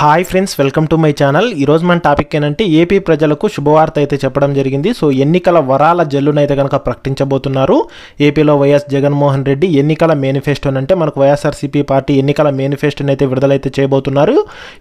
Hi friends welcome to my channel. ఈరోజు మన topic ఏంటంటే ఏపీ ప్రజలకు శుభవార్త అయితే చెప్పడం జరిగింది. సో ఎన్నికల వరాల జల్లునైతే కనుక ప్రకటించబోతున్నారు. ఏపీలో వైఎస్ జగన్మోహన్ రెడ్డి ఎన్నికల మేనిఫెస్టోని అంటే మనకు వైఎస్ఆర్సీపీ పార్టీ ఎన్నికల మేనిఫెస్టోని అయితే విడుదలైతే చేయబోతున్నారు.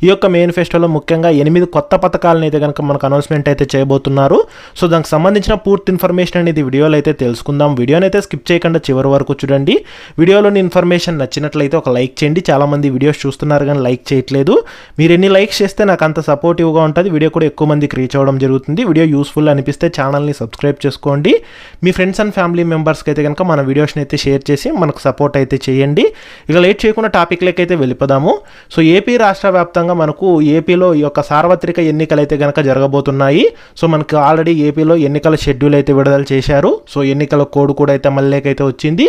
ఈ యొక్క మేనిఫెస్టోలో ముఖ్యంగా ఎనిమిది కొత్త పథకాలను అయితే కనుక మనకు అనౌన్స్మెంట్ అయితే చేయబోతున్నారు. సో దానికి సంబంధించిన పూర్తి ఇన్ఫర్మేషన్ అనేది వీడియోలో అయితే తెలుసుకుందాం. వీడియోని అయితే స్కిప్ చేయకుండా చివరి వరకు చూడండి. వీడియోలోని ఇన్ఫర్మేషన్ నచ్చినట్లయితే ఒక లైక్ చేయండి. చాలామంది వీడియోస్ చూస్తున్నారు కానీ లైక్ చేయట్లేదు. మీరు ఎన్ని లైక్స్ చేస్తే నాకు అంత సపోర్టివ్గా ఉంటుంది. వీడియో కూడా ఎక్కువ మందికి రీచ్ అవ్వడం జరుగుతుంది. వీడియో యూస్ఫుల్ అనిపిస్తే ఛానల్ని సబ్స్క్రైబ్ చేసుకోండి. మీ ఫ్రెండ్స్ అండ్ ఫ్యామిలీ మెంబర్స్కి అయితే కనుక మన వీడియోస్ని అయితే షేర్ చేసి మనకు సపోర్ట్ అయితే చేయండి. ఇక లేట్ చేయకుండా టాపిక్లకి అయితే వెళ్ళిపోదాము. సో ఏపీ రాష్ట్ర వ్యాప్తంగా మనకు ఏపీలో ఈ యొక్క సార్వత్రిక ఎన్నికలు అయితే కనుక జరగబోతున్నాయి. సో మనకు ఆల్రెడీ ఏపీలో ఎన్నికల షెడ్యూల్ అయితే విడుదల చేశారు. సో ఎన్నికల కోడ్ కూడా అయితే మళ్ళీకైతే వచ్చింది.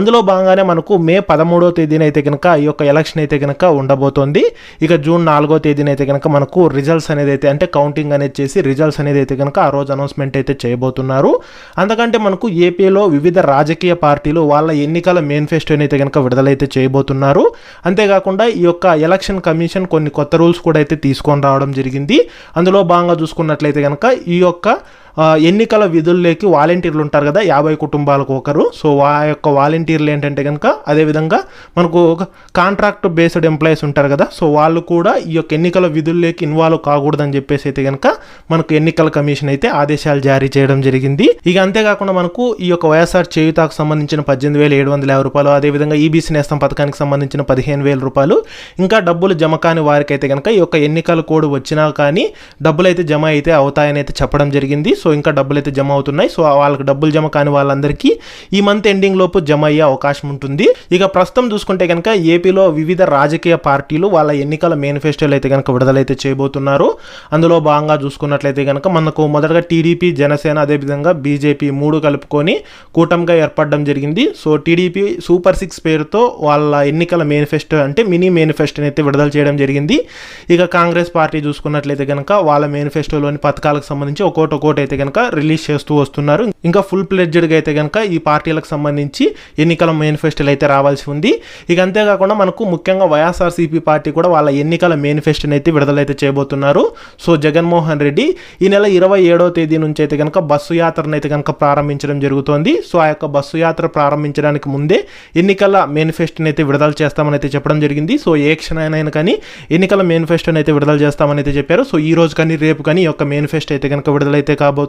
అందులో భాగంగానే మనకు మే పదమూడో తేదీన అయితే కనుక ఈ యొక్క ఎలక్షన్ అయితే కనుక ఉండబోతోంది. ఇక జూన్ నాలుగు తేదీన అయితే కనుక మనకు రిజల్ట్స్ అనేది అయితే అంటే కౌంటింగ్ అనేది చేసి రిజల్ట్స్ అనేది అయితే కనుక ఆ రోజు అనౌన్స్మెంట్ అయితే చేయబోతున్నారు. అందుకంటే మనకు ఏపీలో వివిధ రాజకీయ పార్టీలు వాళ్ళ ఎన్నికల మేనిఫెస్టోని అయితే కనుక విడుదలైతే చేయబోతున్నారు. అంతేకాకుండా ఈ యొక్క ఎలక్షన్ కమిషన్ కొన్ని కొత్త రూల్స్ కూడా అయితే తీసుకొని రావడం జరిగింది. అందులో భాగంగా చూసుకున్నట్లయితే కనుక ఈ యొక్క ఎన్నికల విధుల్లోకి వాలంటీర్లు ఉంటారు కదా యాభై కుటుంబాలకు ఒకరు. సో ఆ యొక్క వాలంటీర్లు ఏంటంటే కనుక అదేవిధంగా మనకు ఒక కాంట్రాక్ట్ బేస్డ్ ఎంప్లాయీస్ ఉంటారు కదా సో వాళ్ళు కూడా ఈ యొక్క ఎన్నికల విధుల్లోకి ఇన్వాల్వ్ కాకూడదని చెప్పేసి అయితే కనుక మనకు ఎన్నికల కమిషన్ అయితే ఆదేశాలు జారీ చేయడం జరిగింది. ఇక అంతేకాకుండా మనకు ఈ యొక్క వైఎస్ఆర్ చేయుతాకు సంబంధించిన పద్దెనిమిది వేల ఏడు వందల యాభై రూపాయలు అదేవిధంగా ఈబీసీ నేస్తం పథకానికి సంబంధించిన పదిహేను వేల రూపాయలు ఇంకా డబ్బులు జమ కాని వారికైతే కనుక ఈ యొక్క ఎన్నికల కోడ్ వచ్చినా కానీ డబ్బులు అయితే జమ అయితే అవుతాయని అయితే చెప్పడం జరిగింది. సో ఇంకా డబ్బులు అయితే జమ అవుతున్నాయి. సో వాళ్ళకి డబ్బులు జమ కాని వాళ్ళందరికీ ఈ మంత్ ఎండింగ్ లోపు జమ అయ్యే అవకాశం ఉంటుంది. ఇక ప్రస్తుతం చూసుకుంటే కనుక ఏపీలో వివిధ రాజకీయ పార్టీలు వాళ్ళ ఎన్నికల మేనిఫెస్టోలు అయితే కనుక విడుదలైతే చేయబోతున్నారు. అందులో భాగంగా చూసుకున్నట్లయితే కనుక మనకు మొదటగా టీడీపీ జనసేన అదేవిధంగా బీజేపీ మూడు కలుపుకొని కూటమిగా ఏర్పడడం జరిగింది. సో టీడీపీ సూపర్ సిక్స్ పేరుతో వాళ్ళ ఎన్నికల మేనిఫెస్టో అంటే మినీ మేనిఫెస్టోని అయితే విడుదల చేయడం జరిగింది. ఇక కాంగ్రెస్ పార్టీ చూసుకున్నట్లయితే కనుక వాళ్ళ మేనిఫెస్టోలోని పథకాలకు సంబంధించి ఒక్కోటి ఒక్కోటి అయితే కనుక రిలీజ్ చేస్తూ వస్తున్నారు. ఇంకా ఫుల్ ప్లెడ్జెడ్గా అయితే కనుక ఈ పార్టీలకు సంబంధించి ఎన్నికల మేనిఫెస్టోలు అయితే రావాల్సి ఉంది. ఇక అంతేకాకుండా మనకు ముఖ్యంగా వైఎస్ఆర్సీపీ పార్టీ కూడా వాళ్ళ ఎన్నికల మేనిఫెస్టోని అయితే విడుదలైతే చేయబోతున్నారు. సో జగన్మోహన్ రెడ్డి ఈ నెల ఇరవై ఏడవ తేదీ నుంచి అయితే కనుక బస్సు యాత్రను అయితే కనుక ప్రారంభించడం జరుగుతోంది. సో ఆ యొక్క బస్సు యాత్ర ప్రారంభించడానికి ముందే ఎన్నికల మేనిఫెస్టోని అయితే విడుదల చేస్తామని అయితే చెప్పడం జరిగింది. సో ఏ క్షణమైనా కానీ ఎన్నికల మేనిఫెస్టోని అయితే విడుదల చేస్తామని అయితే చెప్పారు. సో ఈ రోజు కానీ రేపు కానీ ఈ యొక్క మేనిఫెస్టో అయితే కనుక విడుదలైతే కాబోతోంది.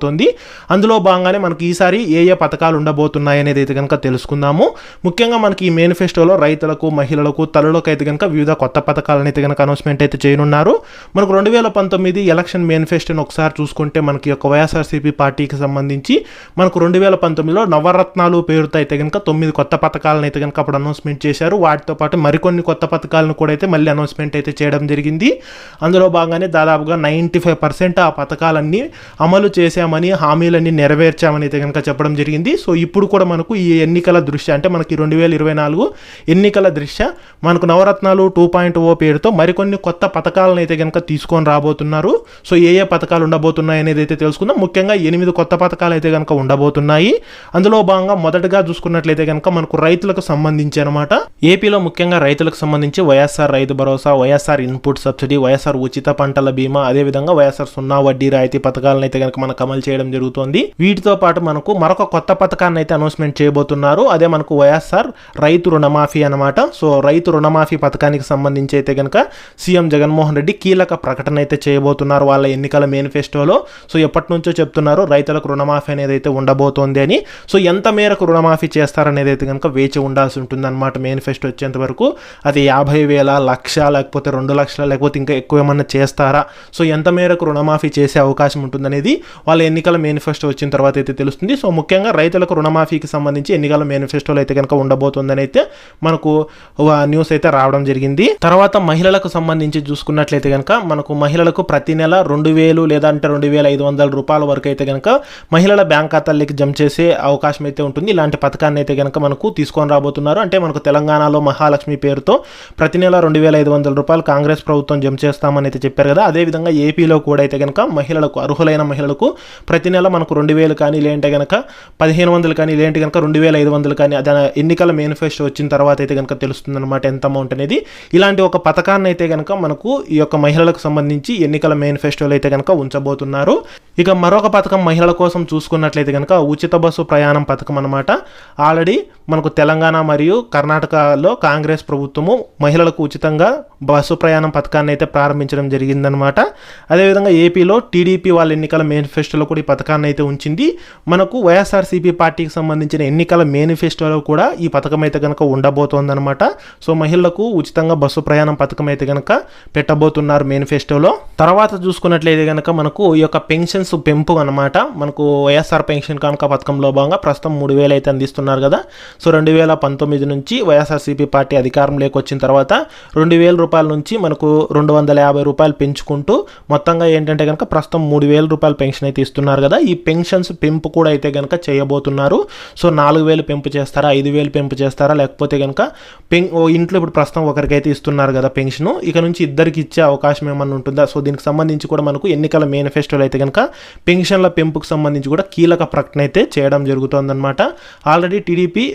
అందులో భాగంగానే మనకి ఈసారి ఏ ఏ పథకాలు ఉండబోతున్నాయి అనేది అయితే కనుక తెలుసుకుందాము. ముఖ్యంగా మనకి ఈ మేనిఫెస్టోలో రైతులకు మహిళలకు తల్లులకు అయితే కనుక వివిధ కొత్త పథకాలను అయితే కనుక అనౌన్స్మెంట్ అయితే చేయనున్నారు. మనకు రెండు వేల పంతొమ్మిది ఎలక్షన్ మేనిఫెస్టోని ఒకసారి చూసుకుంటే మనకి యొక్క వైఎస్ఆర్సీపీ పార్టీకి సంబంధించి మనకు రెండు వేల పంతొమ్మిదిలో నవరత్నాలు పేరుతో అయితే కనుక తొమ్మిది కొత్త పథకాలను అయితే కనుక అప్పుడు అనౌన్స్మెంట్ చేశారు. వాటితో పాటు మరికొన్ని కొత్త పథకాలను కూడా అయితే మళ్ళీ అనౌన్స్మెంట్ అయితే చేయడం జరిగింది. అందులో భాగంగానే దాదాపుగా నైంటీ ఫైవ్ పర్సెంట్ ఆ పథకాలన్నీ అమలు చేసే చేశామని హామీలన్నీ నెరవేర్చామని అయితే కనుక చెప్పడం జరిగింది. సో ఇప్పుడు కూడా మనకు ఈ ఎన్నికల దృష్ట్యా అంటే మనకి రెండు వేల ఇరవై నాలుగు ఎన్నికల దృష్ట్యా మనకు నవరత్నాలు టూ పాయింట్ ఓ పేరుతో మరికొన్ని కొత్త పథకాలను అయితే కనుక తీసుకొని రాబోతున్నారు. సో ఏ ఏ పథకాలు ఉండబోతున్నాయి అనేది అయితే తెలుసుకుందాం. ముఖ్యంగా ఎనిమిది కొత్త పథకాలు అయితే కనుక ఉండబోతున్నాయి. అందులో భాగంగా మొదటగా చూసుకున్నట్లయితే కనుక మనకు రైతులకు సంబంధించి అనమాట ఏపీలో ముఖ్యంగా రైతులకు సంబంధించి వైఎస్ఆర్ రైతు భరోసా వైఎస్ఆర్ ఇన్పుట్ సబ్సిడీ వైఎస్ఆర్ ఉచిత పంటల బీమా అదేవిధంగా వైఎస్ఆర్ సున్నా వడ్డీ రాయితీ పథకాలను అయితే కనుక మనకు అమలు చేయడం జరుగుతోంది. వీటితో పాటు మనకు మరొక కొత్త పథకాన్ని అయితే అనౌన్స్మెంట్ చేయబోతున్నారు. అదే మనకు వైఎస్ఆర్ రైతు రుణమాఫీ అనమాట సో రైతు రుణమాఫీ పథకానికి సంబంధించి అయితే కనుక సీఎం జగన్మోహన్ రెడ్డి కీలక ప్రకటన అయితే చేయబోతున్నారు వాళ్ళ ఎన్నికల మేనిఫెస్టోలో. సో ఎప్పటి నుంచో చెప్తున్నారు రైతులకు రుణమాఫీ అనేది అయితే ఉండబోతోంది అని. సో ఎంత మేరకు రుణమాఫీ చేస్తారనేది అయితే కనుక వేచి ఉండాల్సి ఉంటుంది అనమాట మేనిఫెస్టో వచ్చేంత వరకు. అది యాభై వేల లక్ష లేకపోతే రెండు లక్షల లేకపోతే ఇంకా ఎక్కువ ఏమన్నా చేస్తారా? సో ఎంత మేరకు రుణమాఫీ చేసే అవకాశం ఉంటుందనేది వాళ్ళ ఎన్నికల మేనిఫెస్టో వచ్చిన తర్వాత అయితే తెలుస్తుంది. సో ముఖ్యంగా రైతులకు రుణమాఫీకి సంబంధించి ఎన్నికల మేనిఫెస్టోలు అయితే కనుక ఉండబోతుందని అయితే మనకు న్యూస్ అయితే రావడం జరిగింది. తర్వాత మహిళలకు సంబంధించి చూసుకున్నట్లయితే కనుక మనకు మహిళలకు ప్రతి నెల రెండు వేలు లేదా అంటే రెండు వేల ఐదు వందల రూపాయల వరకు అయితే కనుక మహిళల బ్యాంక్ ఖాతాల్లోకి జమ చేసే అవకాశం అయితే ఉంటుంది. ఇలాంటి పథకాన్ని అయితే కనుక మనకు తీసుకొని రాబోతున్నారు. అంటే మనకు తెలంగాణలో మహాలక్ష్మి పేరుతో ప్రతి నెల రెండు వేల ఐదు వందల రూపాయలు కాంగ్రెస్ ప్రభుత్వం జమ చేస్తామని అయితే చెప్పారు కదా. అదేవిధంగా ఏపీలో కూడా అయితే కనుక మహిళలకు అర్హులైన మహిళలకు ప్రతి నెల మనకు రెండు వేలు కానీ లేదంటే కనుక పదిహేను వందలు కానీ లేదంటే కనుక రెండు వేల ఐదు వందలు కానీ అది ఎన్నికల మేనిఫెస్టో వచ్చిన తర్వాత అయితే కనుక తెలుస్తుంది అనమాట ఎంత అమౌంట్ అనేది. ఇలాంటి ఒక పథకాన్ని అయితే కనుక మనకు ఈ యొక్క మహిళలకు సంబంధించి ఎన్నికల మేనిఫెస్టోలు అయితే కనుక ఉంచబోతున్నారు. ఇక మరొక పథకం మహిళల కోసం చూసుకున్నట్లయితే కనుక ఉచిత బస్సు ప్రయాణం పథకం అనమాట ఆల్రెడీ మనకు తెలంగాణ మరియు కర్ణాటకలో కాంగ్రెస్ ప్రభుత్వము మహిళలకు ఉచితంగా బస్సు ప్రయాణం పథకాన్ని అయితే ప్రారంభించడం జరిగిందనమాట అదేవిధంగా ఏపీలో టీడీపీ వాళ్ళ ఎన్నికల మేనిఫెస్టోలో కూడా ఈ పథకాన్ని అయితే ఉంచింది. మనకు వైఎస్ఆర్సీపీ పార్టీకి సంబంధించిన ఎన్నికల మేనిఫెస్టోలో కూడా ఈ పథకం అయితే కనుక ఉండబోతోందనమాట సో మహిళలకు ఉచితంగా బస్సు ప్రయాణం పథకం అయితే కనుక పెట్టబోతున్నారు మేనిఫెస్టోలో. తర్వాత చూసుకున్నట్లయితే కనుక మనకు ఈ యొక్క పెన్షన్స్ పెంపు అనమాట మనకు వైఎస్ఆర్ పెన్షన్ కనుక పథకంలో భాగంగా ప్రస్తుతం మూడు వేలు అయితే అందిస్తున్నారు కదా. సో రెండు వేల పంతొమ్మిది నుంచి వైఎస్ఆర్సీపీ పార్టీ అధికారంలోకి వచ్చిన తర్వాత రెండు వేల రూపాయల నుంచి మనకు రెండు వందల యాభై రూపాయలు పెంచుకుంటూ మొత్తంగా ఏంటంటే కనుక ప్రస్తుతం మూడు వేల రూపాయల పెన్షన్ అయితే ఇస్తున్నారు కదా. ఈ పెన్షన్స్ పెంపు కూడా అయితే కనుక చేయబోతున్నారు. సో నాలుగు వేలు పెంపు చేస్తారా? ఐదు వేలు పెంపు చేస్తారా? లేకపోతే కనుక పెన్ ఓ ఇంట్లో ఇప్పుడు ప్రస్తుతం ఒకరికైతే ఇస్తున్నారు కదా పెన్షన్. ఇక నుంచి ఇద్దరికి ఇచ్చే అవకాశం ఏమన్నా ఉంటుందా? సో దీనికి సంబంధించి కూడా మనకు ఎన్నికల మేనిఫెస్టోలో అయితే కనుక పెన్షన్ల పెంపుకు సంబంధించి కూడా కీలక ప్రకటన అయితే చేయడం జరుగుతుందన్నమాట. ఆల్రెడీ టీడీపీ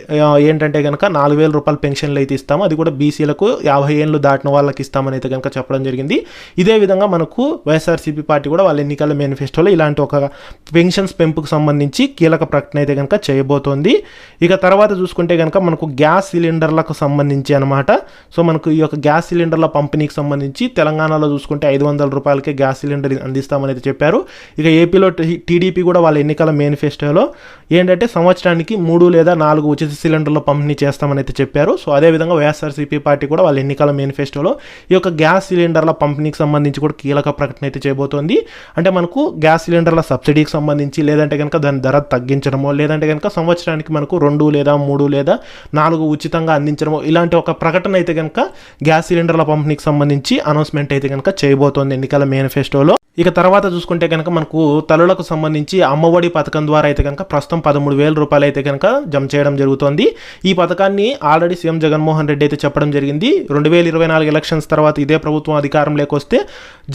ఏంటంటే కనుక నాలుగు వేల రూపాయల పెన్షన్లు అయితే ఇస్తాము. అది కూడా బీసీలకు యాభై ఏళ్ళు దాటిన వాళ్ళకి ఇస్తామని అయితే కనుక చెప్పడం జరిగింది. ఇదే విధంగా మనకు వైఎస్ఆర్సీపీ పార్టీ కూడా వాళ్ళ ఎన్నికల మేనిఫెస్టోలో ఇలాంటి ఒక పెన్షన్స్ పెంపుకు సంబంధించి కీలక ప్రకటన అయితే కనుక చేయబోతోంది. ఇక తర్వాత చూసుకుంటే కనుక మనకు గ్యాస్ సిలిండర్లకు సంబంధించి అనమాట సో మనకు ఈ యొక్క గ్యాస్ సిలిండర్ల పంపిణీకి సంబంధించి తెలంగాణలో చూసుకుంటే ఐదు వందల రూపాయలకే గ్యాస్ సిలిండర్ అందిస్తామని అయితే చెప్పారు. ఇక ఏపీలో టీడీపీ కూడా వాళ్ళ ఎన్నికల మేనిఫెస్టోలో ఏంటంటే సంవత్సరానికి మూడు లేదా నాలుగు ఉచిత సిలిండర్ల పంపిణీ చేస్తామని అయితే చెప్పారు. సో అదేవిధంగా వైఎస్ఆర్సీపీ పార్టీ కూడా వాళ్ళ ఎన్నికల మేనిఫెస్టోలో ఈ యొక్క గ్యాస్ సిలిండర్ల పంపిణీకి సంబంధించి కూడా కీలక ప్రకటన అయితే చేయబోతోంది. అంటే మనకు గ్యాస్ సిలిండర్ల సబ్సిడీకి సంబంధించి లేదంటే కనుక దాని ధర తగ్గించడమో లేదంటే కనుక సంవత్సరానికి మనకు రెండు లేదా మూడు లేదా నాలుగు ఉచితంగా అందించడమో ఇలాంటి ఒక ప్రకటన అయితే కనుక గ్యాస్ సిలిండర్ల పంపిణీకి సంబంధించి అనౌన్స్మెంట్ అయితే కనుక చేయబోతోంది ఎన్నికల మేనిఫెస్టోలో. ఇక తర్వాత చూసుకుంటే కనుక మనకు తల్లులకు సంబంధించి అమ్మఒడి పథకం ద్వారా అయితే కనుక ప్రస్తుతం పదమూడు వేల రూపాయలు అయితే కనుక జమ చేయడం జరుగుతోంది. ఈ పథకాన్ని ఆల్రెడీ సీఎం జగన్మోహన్ రెడ్డి అయితే చెప్పడం జరిగింది. రెండు వేల ఇరవై నాలుగు ఎలక్షన్స్ తర్వాత ఇదే ప్రభుత్వం అధికారం లేకొస్తే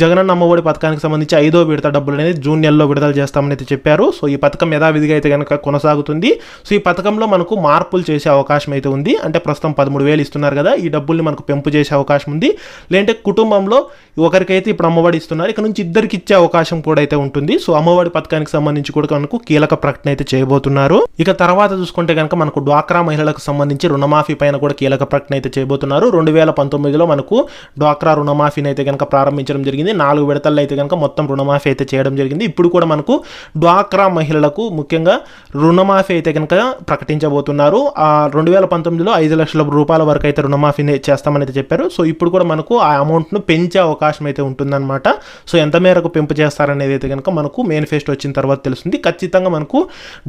జగనన్న అమ్మఒడి పథకానికి సంబంధించి ఐదో విడత డబ్బులు అనేది జూన్ నెలలో విడుదల చేస్తామని అయితే చెప్పారు. సో ఈ పథకం యథావిధిగా అయితే కనుక కొనసాగుతుంది. సో ఈ పథకంలో మనకు మార్పులు చేసే అవకాశం అయితే ఉంది. అంటే ప్రస్తుతం పదమూడు వేలు ఇస్తున్నారు కదా ఈ డబ్బుల్ని మనకు పెంపు చేసే అవకాశం ఉంది. లేదంటే కుటుంబంలో ఒకరికైతే ఇప్పుడు అమ్మఒడి ఇస్తున్నారు. ఇక నుంచి ఇద్దరికి ఇచ్చే అవకాశం కూడా అయితే ఉంటుంది. సో అమ్మఒడి పథకానికి సంబంధించి కూడా మనకు కీలక ప్రకటన అయితే చేయబోతున్నారు. ఇక తర్వాత చూసుకుంటే కనుక మనకు డ్వాక్రా మహిళలకు సంబంధించి రుణమాఫీ పైన కూడా కీలక ప్రకటన అయితే చేయబోతున్నారు. రెండు వేల పంతొమ్మిదిలో మనకు డ్వాక్రా రుణమాఫీని అయితే కనుక ప్రారంభించడం జరిగింది. నాలుగు విడతల్లో అయితే కనుక మొత్తం రుణమాఫీ అయితే చేయడం జరిగింది. ఇప్పుడు కూడా మనకు డ్వాక్రా మహిళలకు ముఖ్యంగా రుణమాఫీ అయితే కనుక ప్రకటించబోతున్నారు. ఆ రెండు వేల పంతొమ్మిదిలో ఐదు లక్షల రూపాయల వరకు అయితే రుణమాఫీని చేస్తామని అయితే చెప్పారు. సో ఇప్పుడు కూడా మనకు ఆ అమౌంట్ను పెంచే అవకాశం అయితే ఉంటుందన్నమాట. సో ఎంత మేరకు పెంపు చేస్తారనేది అయితే కనుక మనకు మేనిఫెస్టో వచ్చిన తర్వాత తెలుస్తుంది. ఖచ్చితంగా మనకు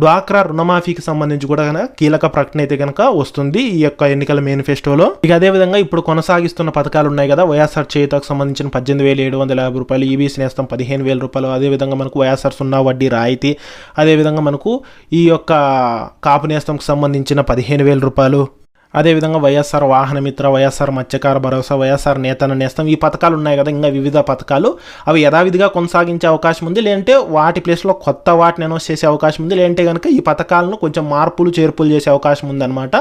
డ్వాక్రా రుణమాఫీకి సంబంధించి కూడా కనుక కీలక ప్రకటన అయితే కనుక వస్తుంది ఈ యొక్క ఎన్నికల మేనిఫెస్టోలో. ఇక అదేవిధంగా ఇప్పుడు కొనసాగిస్తున్న పథకాలు ఉన్నాయి కదా వైఎస్ఆర్ చేతకు సంబంధించిన పద్దెనిమిది వేల ఏడు వందల యాభై రూపాయలు ఈబీసీ నేస్తం పదిహేను వేల రూపాయలు అదేవిధంగా మనకు వైఎస్ఆర్ సున్నా వడ్డీ రాయితీ అదేవిధంగా మనకు ఈ యొక్క కాపు నేస్తంకు సంబంధించిన పదిహేను వేల రూపాయలు అదేవిధంగా వైఎస్ఆర్ వాహన మిత్ర వైఎస్ఆర్ మత్స్యకార భరోసా వైఎస్ఆర్ నేతన నేస్తం ఈ పథకాలు ఉన్నాయి కదా ఇంకా వివిధ పథకాలు. అవి యథావిధిగా కొనసాగించే అవకాశం ఉంది. లేదంటే వాటి ప్లేస్లో కొత్త వాటిని అనౌన్స్ చేసే అవకాశం ఉంది. లేదంటే కనుక ఈ పథకాలను కొంచెం మార్పులు చేర్పులు చేసే అవకాశం ఉందన్నమాట.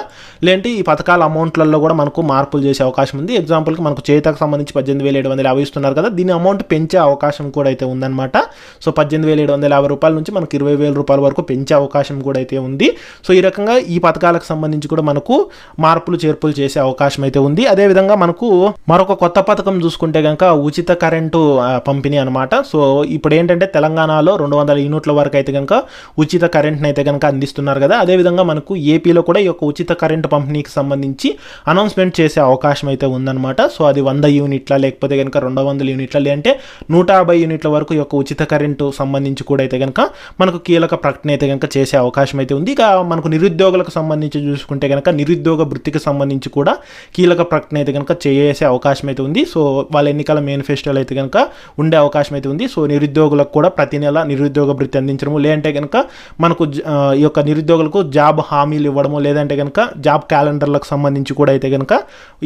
లేదంటే ఈ పథకాల అమౌంట్లలో కూడా మనకు మార్పులు చేసే అవకాశం ఉంది. ఎగ్జాంపుల్కి మనకు చేతకు సంబంధించి పద్దెనిమిది వేల ఏడు వందల యాభై ఇస్తున్నారు కదా దీని అమౌంట్ పెంచే అవకాశం కూడా అయితే ఉందన్నమాట. సో పద్దెనిమిది వేల ఏడు వందల యాభై రూపాయల నుంచి మనకు ఇరవై వేల రూపాయల వరకు పెంచే అవకాశం కూడా అయితే ఉంది. సో ఈ రకంగా ఈ పథకాలకు సంబంధించి కూడా మనకు మార్పులు చేర్పులు చేసే అవకాశం అయితే ఉంది అదేవిధంగా మనకు మరొక కొత్త పథకం చూసుకుంటే కనుక ఉచిత కరెంటు పంపిణీ అనమాట సో ఇప్పుడు ఏంటంటే తెలంగాణలో రెండు వందల యూనిట్ల వరకు అయితే కనుక ఉచిత కరెంట్ని అయితే కనుక అందిస్తున్నారు కదా. అదేవిధంగా మనకు ఏపీలో కూడా ఈ యొక్క ఉచిత కరెంటు పంపిణీకి సంబంధించి అనౌన్స్మెంట్ చేసే అవకాశం అయితే ఉందన్నమాట. సో అది వంద యూనిట్ల లేకపోతే కనుక రెండు వందల యూనిట్ల లేదంటే నూట యాభై యూనిట్ల వరకు ఈ యొక్క ఉచిత కరెంటు సంబంధించి కూడా అయితే కనుక మనకు కీలక ప్రకటన అయితే కనుక చేసే అవకాశం అయితే ఉంది. ఇక మనకు నిరుద్యోగులకు సంబంధించి చూసుకుంటే కనుక నిరుద్యోగ వృత్తికి సంబంధించి కూడా కీలక ప్రకటన అయితే కనుక చేసే అవకాశం అయితే ఉంది. సో వాళ్ళ ఎన్నికల మేనిఫెస్టోలు అయితే కనుక ఉండే అవకాశం అయితే ఉంది. సో నిరుద్యోగులకు కూడా ప్రతి నెల నిరుద్యోగ వృత్తి అందించడము లేదంటే కనుక మనకు ఈ యొక్క నిరుద్యోగులకు జాబ్ హామీలు ఇవ్వడము లేదంటే కనుక జాబ్ క్యాలెండర్లకు సంబంధించి కూడా అయితే కనుక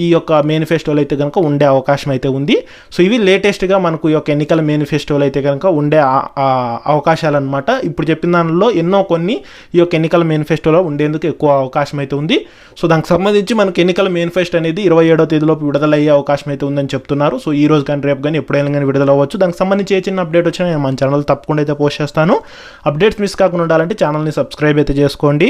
ఈ యొక్క మేనిఫెస్టోలు అయితే కనుక ఉండే అవకాశం అయితే ఉంది. సో ఇవి లేటెస్ట్గా మనకు ఈ యొక్క ఎన్నికల మేనిఫెస్టోలు అయితే కనుక ఉండే అవకాశాలు అనమాట ఇప్పుడు చెప్పిన దానిలో ఎన్నో కొన్ని ఈ యొక్క ఎన్నికల మేనిఫెస్టోలో ఉండేందుకు ఎక్కువ అవకాశం అయితే ఉంది. సో దానికి సంబంధించి మనకు ఎన్నికల మేనిఫెస్ట్ అనేది ఇరవై ఏడో తేదీలోపు విడుదలయ్యే అవకాశం అయితే ఉందని చెప్తున్నారు. సో ఈ రోజు కానీ రేపు కానీ ఎప్పుడైనా కానీ విడుదల అవ్వచ్చు దానికి సంబంధించి ఏ చిన్న అప్డేట్ వచ్చినా నేను మన ఛానల్ తప్పకుండా అయితే పోస్ట్ చేస్తాను. అప్డేట్స్ మిస్ కాకుండా ఉండాలంటే ఛానల్ని సబ్స్క్రైబ్ అయితే చేసుకోండి.